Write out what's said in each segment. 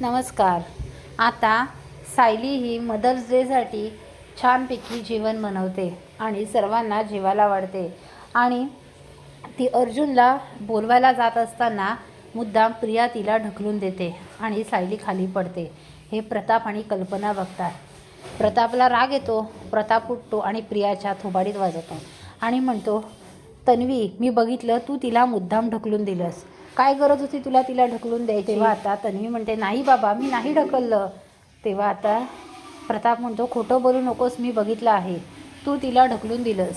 नमस्कार. आता सायली ही मदर्स डेसाठी छानपैकी जेवण बनवते आणि सर्वांना जेवायला वाढते आणि ती अर्जुनला बोलवायला जात असताना मुद्दाम प्रिया तिला ढकलून देते आणि सायली खाली पडते. हे प्रताप आणि कल्पना बघतात. प्रतापला राग येतो. प्रताप उठतो आणि प्रियाच्या थोबाडीत वाजवतो. आणि म्हणतो तन्वी मी बघितलं तू तिला मुद्दाम ढकलून दिलंस. काय गरज होती तुला तिला ढकलून द्यायची? तेव्हा आता तन्वी म्हणते नाही बाबा मी नाही ढकललं. तेव्हा आता प्रताप म्हणतो खोटं बोलू नकोस मी बघितलं आहे. तू तिला ढकलून दिलंस.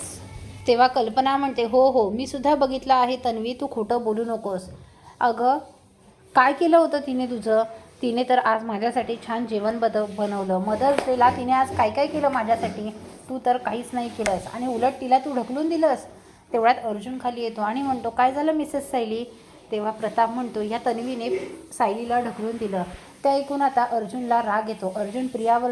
तेव्हा कल्पना म्हणते हो हो मी सुद्धा बघितलं आहे तन्वी तू खोटं बोलू नकोस. अगं काय केलं होतं तिने तुझं? तिने तर आज माझ्यासाठी छान जेवण बद बनवलं. मदर्स डेला तिने आज काय काय केलं माझ्यासाठी? तू तर काहीच नाही केलंस. आणि उलट तिला तू ढकलून दिलंस? तेवढ्यात अर्जुन खाली येतो आणि म्हणतो काय झालं मिसेस सैली तेव्हा प्रताप म्हणतो या तन्वीने सायलीला ढकलून दिलं. ते ऐकून आता अर्जुनला राग येतो. अर्जुन प्रियावर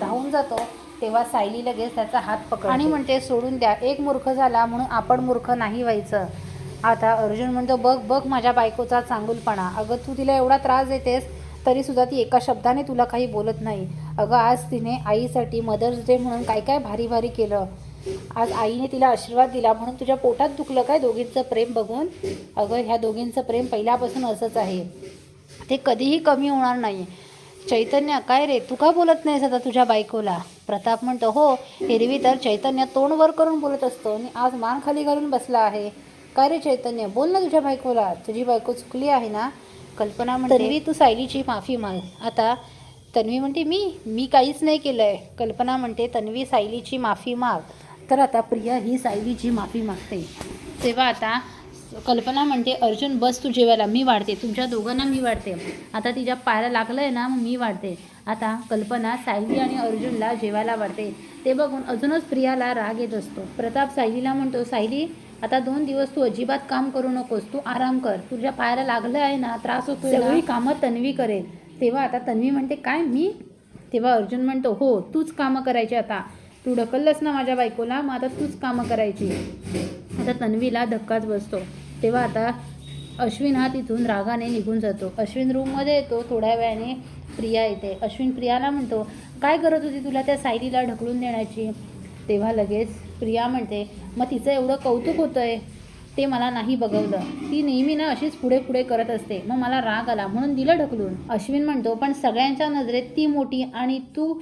धावून जातो तेव्हा सायली लगेच त्याचा हात पकड आणि म्हणते सोडून द्या. एक मूर्ख झाला म्हणून आपण मूर्ख नाही व्हायचं. आता अर्जुन म्हणतो बघ बघ माझ्या बायकोचा चांगुलपणा. अगं तू तिला एवढा त्रास देतेस तरीसुद्धा ती एका शब्दाने तुला काही बोलत नाही. अगं आज तिने आईसाठी मदर्स डे म्हणून काय काय भारी भारी केलं. आज आईने तिला आशीर्वाद दिला. म्हणून तुझ्या पोटात दुखलं काय? दोघींचं प्रेम बघून. अगं ह्या दोघींचं प्रेम पहिल्यापासून असंच आहे. ते कधीही कमी होणार नाही. चैतन्य काय रे? तू का बोलत नाहीस आता तुझ्या बायकोला? प्रताप म्हणतो हो एरवी तर चैतन्य तोंड वर करून बोलत असतो आणि आज मान खाली घालून बसला आहे. काय रे चैतन्य? बोल ना तुझ्या बायकोला. तुझी बायको चुकली आहे ना? कल्पना म्हणते तू सायलीची माफी माग. आता तन्वी म्हणते मी मी काहीच नाही केलं आहे कल्पना म्हणते तन्वी सायलीची माफी माग. तर आता प्रिया ही सायलीची माफी मागते. तेव्हा आता कल्पना म्हणते अर्जुन बस तू जेवायला मी वाढते. तुमच्या दोघांना मी वाढते. आता तिच्या पायाला लागलं आहे ना मी वाढते. आता कल्पना सायली आणि अर्जुनला जेवायला वाढते. ते बघून अजूनच प्रियाला राग येत असतो. प्रताप सायलीला म्हणतो सायली आता दोन दिवस तू अजिबात काम करू नकोस. तू आराम कर. तुझ्या पायाला लागलं आहे ना त्रास होतो सगळी कामं तन्वी करेल. तेव्हा आता तन्वी म्हणते काय मी? तेव्हा अर्जुन म्हणतो हो तूच कामं करायची आता. तू ढकललंस ना माझ्या बायकोला मग आता तूच कामं करायची. आता तन्वीला धक्काच बसतो. तेव्हा आता अश्विन हा तिथून रागाने निघून जातो. अश्विन रूममध्ये येतो थोड्या वेळाने प्रिया येते. अश्विन प्रियाला म्हणतो काय करत होती तुला त्या सायलीला ढकलून देण्याची? तेव्हा लगेच प्रिया म्हणते मग तिचं एवढं कौतुक होतं आहे ते मला नाही बघवलं. ती नेहमी ना अशीच पुढे पुढे करत असते. मग मला राग आला म्हणून दिलं ढकलून. अश्विन म्हणतो पण सगळ्यांच्या नजरेत ती मोठी आणि तू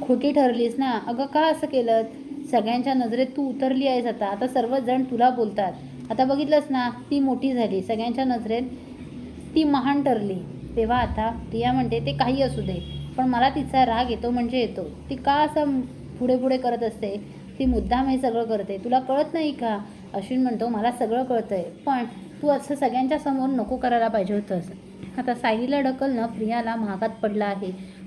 खोटी ठरलीस ना? अगं का असं केलं सगळ्यांच्या नजरेत तू उतरली आहेस आता. आता सर्वजण तुला बोलतात. आता बघितलंस ना ती मोठी झाली. सगळ्यांच्या नजरेत ती महान ठरली. तेव्हा आता प्रिया म्हणते ते काही असू दे. पण मला तिचा राग येतो म्हणजे येतो. ती का असं पुढे पुढे करत असते? ती मुद्दाम हे सगळं करते. तुला कळत नाही का? अश्विन म्हणतो मला सगळं कळतंय. पण तू असं सगळ्यांच्या समोर नको करायला पाहिजे होतंस. आता सायलीला ढकलणं प्रियाला महागात पडलं आहे.